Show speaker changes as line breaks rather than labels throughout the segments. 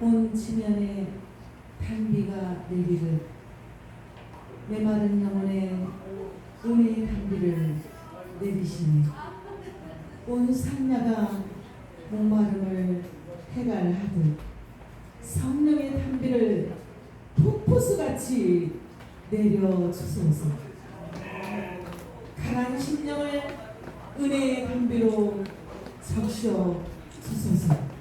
온 지면에 단비가 내리듯 메마른 영혼에 은혜의 단비를 내리시니 온 산야가 목마름을 해갈하듯 성령의 단비를 폭포수같이 내려주소서. 가난 심령을 은혜의 단비로 적셔 주소서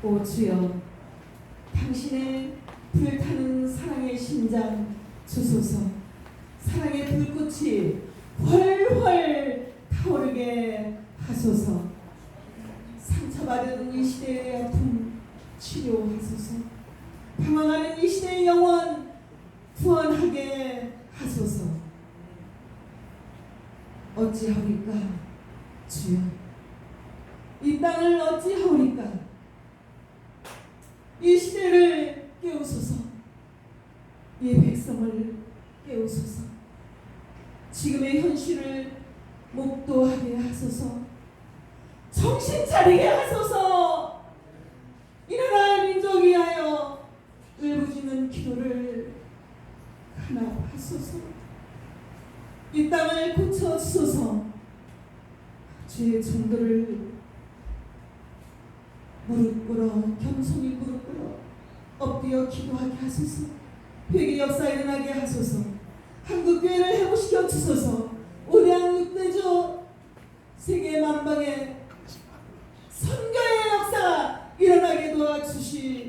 오 주여 당신의 불타는 사랑의 심장 주소서. 사랑의 불꽃이 훨훨 타오르게 하소서. 상처받은 이 시대의 아픔 치료하소서. 방황하는 이 시대의 영혼 구원하게 하소서. 어찌하리까 주여? 이 땅을 어찌하오리까 이 시대를 깨우소서. 이 백성을 깨우소서. 지금의 현실을 목도하게 하소서. 정신 차리게 하소서. 이 나라 민족 위하여 울부짖는 기도를 하나 하소서. 이 땅을 고쳐 주소서. 주의 종들을 무릎 꿇어 겸손히 무릎 꿇어 엎드려 기도하게 하소서. 회개 역사 일어나게 하소서. 한국 교회를 회복시켜 주소서. 우량 육대주 세계 만방에 선교의 역사가 일어나게 도와주시옵소서.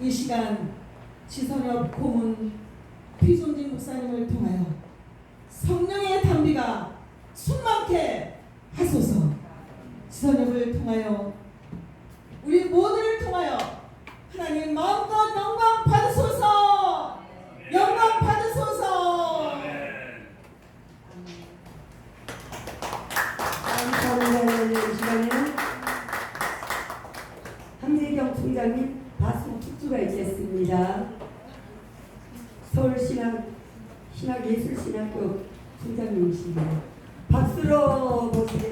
이 시간 지선엽 고문 피존진 목사님을 통하여 성령의 담비가 충만케 하소서 지선엽을 통하여 우리 모두를 통하여 하나님 마음껏 영광 받으소서 영광 받으소서
감사합니다. 이 시간에는 함재경 총장님 바수 축주가 있겠습니다. 서울신학 신학예술신학교 총장님이십니다. 모시